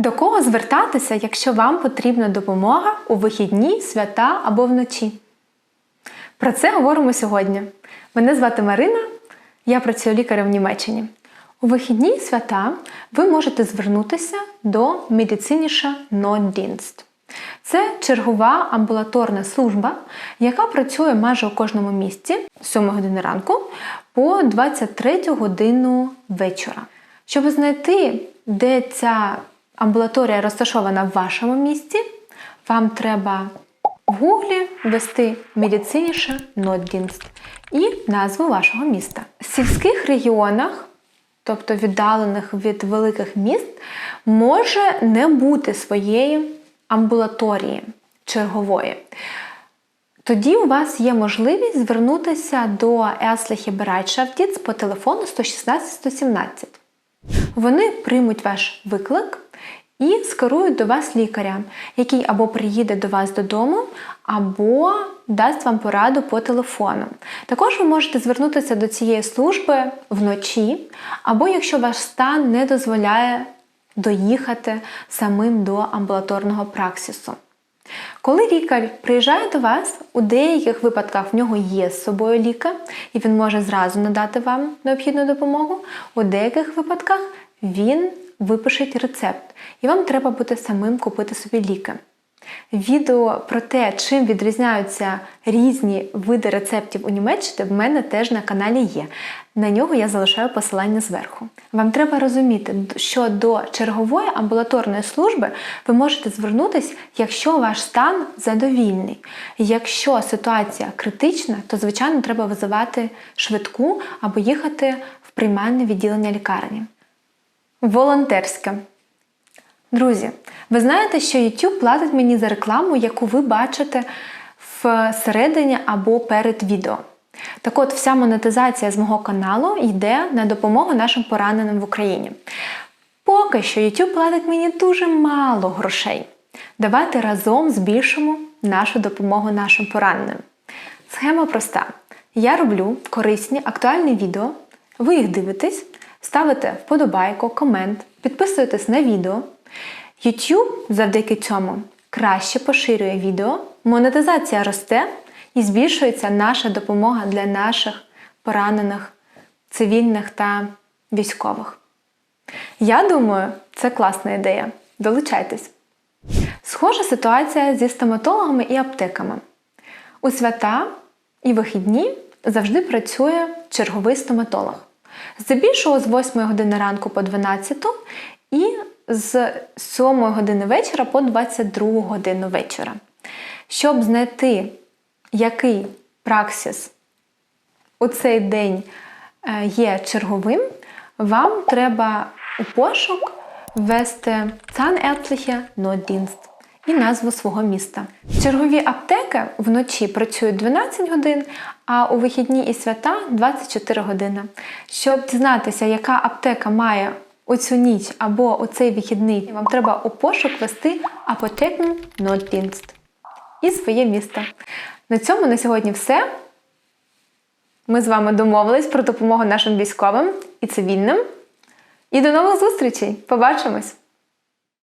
До кого звертатися, якщо вам потрібна допомога у вихідні, свята або вночі? Про це говоримо сьогодні. Мене звати Марина, я працюю лікарем в Німеччині. У вихідні свята ви можете звернутися до Медициніша Нотдінст. Це чергова амбулаторна служба, яка працює майже у кожному місті з 7 години ранку по 23 годину вечора. Щоб знайти, де ця амбулаторія розташована в вашому місті, вам треба в гуглі ввести медициніше Нотдінст і назву вашого міста. В сільських регіонах, тобто віддалених від великих міст, може не бути своєї амбулаторії чергової. Тоді у вас є можливість звернутися до Ärztliche Bereitschaftsdienst по телефону 116-117. Вони приймуть ваш виклик і скерують до вас лікаря, який або приїде до вас додому, або дасть вам пораду по телефону. Також ви можете звернутися до цієї служби вночі, або якщо ваш стан не дозволяє доїхати самим до амбулаторного праксису. Коли лікар приїжджає до вас, у деяких випадках в нього є з собою ліки, і він може зразу надати вам необхідну допомогу. У деяких випадках він випишеть рецепт, і вам треба буде самим купити собі ліки. Відео про те, чим відрізняються різні види рецептів у Німеччині, в мене теж на каналі є. На нього я залишаю посилання зверху. Вам треба розуміти, що до чергової амбулаторної служби ви можете звернутися, якщо ваш стан задовільний. Якщо ситуація критична, то звичайно треба визивати швидку або їхати в приймальне відділення лікарні. Волонтерське. Друзі, ви знаєте, що YouTube платить мені за рекламу, яку ви бачите всередині або перед відео. Так от, вся монетизація з мого каналу йде на допомогу нашим пораненим в Україні. Поки що YouTube платить мені дуже мало грошей. Давайте разом збільшимо нашу допомогу нашим пораненим. Схема проста. Я роблю корисні актуальні відео, ви їх дивитесь, ставите вподобайку, комент, підписуєтесь на відео. YouTube завдяки цьому краще поширює відео, монетизація росте і збільшується наша допомога для наших поранених цивільних та військових. Я думаю, це класна ідея. Долучайтесь. Схожа ситуація зі стоматологами і аптеками. У свята і вихідні завжди працює черговий стоматолог. Здебільшого з 8 години ранку по 12 і з 7 години вечора по 22 годину вечора. Щоб знайти, який праксис у цей день є черговим, вам треба у пошук ввести Zahnärztliche Notdienst і назву свого міста. Чергові аптеки вночі працюють 12 годин, а у вихідні і свята 24 години. Щоб дізнатися, яка аптека має оцю ніч або у цей вихідний, вам треба у пошук вести Apotheken Notdienst і своє місто. На цьому на сьогодні все. Ми з вами домовились про допомогу нашим військовим і цивільним. І до нових зустрічей! Побачимось!